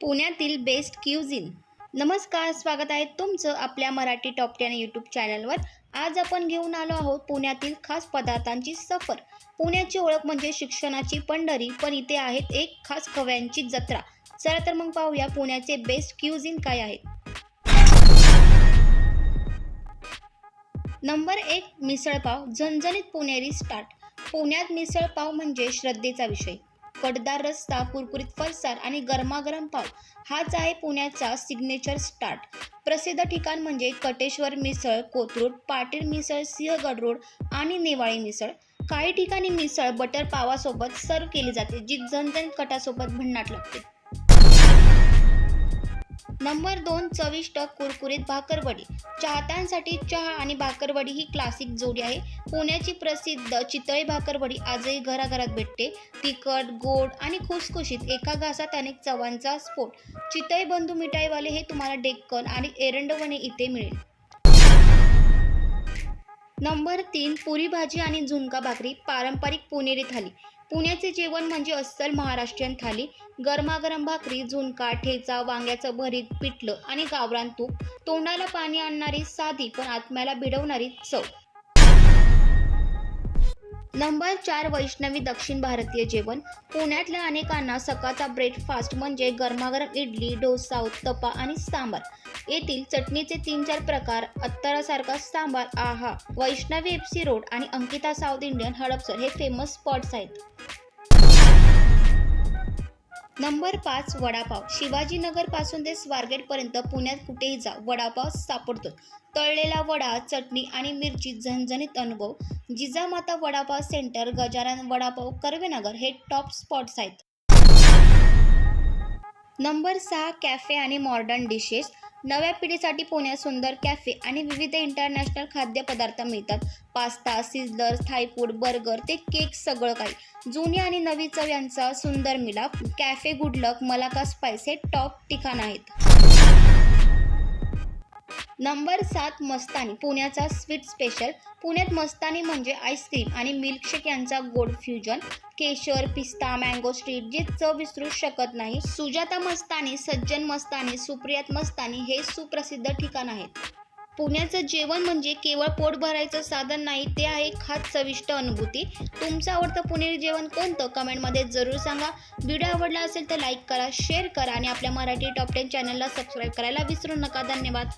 पुण्यातील best cuisine. नमस्कार स्वागत आहे तुमचं आपल्या मराठी टॉप टेन यूट्यूब चॅनलवर. आज आपण घेऊन आलो आहोत पुण्यातील खास पदार्थांची सफर. पुण्याची ओळख म्हणजे शिक्षणाची पंढरी पण इथे आहेत एक खास खव्यांची जत्रा. चला तर मग पाहूया पुण्याचे बेस्ट क्युझिन काय आहेत. नंबर एक मिसळपाव. झणझणीत पुणेरी स्टार्ट पुण्यात मिसळपाव म्हणजे श्रद्धेचा विषय. कडदार रस्ता कुरकुरीत फरसाण आणि गरमागरम पाव. हाच आहे पुण्याचा सिग्नेचर स्टार्ट प्रसिद्ध ठिकाण म्हणजे कटेश्वर मिसळ कोथरूड पाटील मिसळ सिंहगड रोड आणि नेवाळी मिसळ. काही ठिकाणी मिसळ बटर पावासोबत सर्व केली जाते जी झणझणीत कटासोबत भन्नाट लागते. नंबर दोन चविष्ट कुरकुरीत भाकरवडी. चाहत्यांसाठी चहा आणि भाकरवडी ही क्लासिक जोडी आहे. पुण्याची प्रसिद्ध चितळी भाकरवडी आजही घराघरात भेटते. तिखट गोड आणि खुसखुशीत एका घासात अनेक चवांचा स्फोट. चितळी बंधू मिठाईवाले हे तुम्हाला डेक्कन आणि एरंडवणे इथे मिळेल. नंबर तीन पुरी भाजी आणि झुणका भाकरी पारंपरिक पुणेरी थाली. पुण्याचे जेवण म्हणजे अस्सल महाराष्ट्रीयन थाली. गरमागरम भाकरी झुणका ठेचा वांग्याचं भरीत पिठलं आणि गावरान तूप. तोंडाला पाणी आणणारी साधी पण आत्म्याला भिडवणारी चव. नंबर चार वैष्णवी दक्षिण भारतीय जेवण. पुण्यातल्या अनेकांना सकाळचा ब्रेकफास्ट म्हणजे गरमागरम इडली डोसा उत्तप्पा आणि सांबार. येथील चटणीचे तीन चार प्रकार अत्तरासारखा सांबार आहा वैष्णवी एफसी रोड आणि अंकिता साऊथ इंडियन हडपसर हे फेमस स्पॉट्स आहेत. नंबर पाच वडापाव. शिवाजीनगरपासून ते स्वारगेट पर्यंत पुण्यात कुठेही जा वडापाव सापडतो तळलेला वडा चटणी आणि मिरची झणझणीत अनुभव. जिजामाता वडापाव सेंटर गजानन वडापाव कर्वेनगर हे टॉप स्पॉट्स आहेत. नंबर सहा कॅफे आणि मॉडर्न डिशेस. नव्या पिढीसाठी पुण्यात सुंदर कॅफे आणि विविध इंटरनॅशनल खाद्यपदार्थ मिळतात. Pasta sizzler thai food burger ते केक सगळं काही. जुनी आणि नवी चव यांचा सुंदर मिलाप कॅफे गुडलक मलाका स्पाइस हे टॉप ठिकाण आहेत. नंबर सात मस्तानी पुण्याचा स्वीट स्पेशल पुण्यात मस्तानी म्हणजे आईस्क्रीम आणि मिल्कशेक यांचा गोड फ्युजन केशर पिस्ता मँगो स्ट्रीट जे चव विसरू शकत नाही. सुजाता मस्तानी सज्जन मस्तानी सुप्रियात मस्तानी हे सुप्रसिद्ध ठिकाण आहेत. पुण्याचं जेवण म्हणजे केवळ पोट भरायचं साधन नाही ते आहे खास चविष्ट अनुभूती. तुमचं आवडतं पुणेरी जेवण कोणतं? कमेंटमध्ये जरूर सांगा. व्हिडिओ आवडला असेल तर लाईक करा शेअर करा आणि आपल्या मराठी टॉप टेन चॅनलला सबस्क्राईब करायला विसरू नका. धन्यवाद.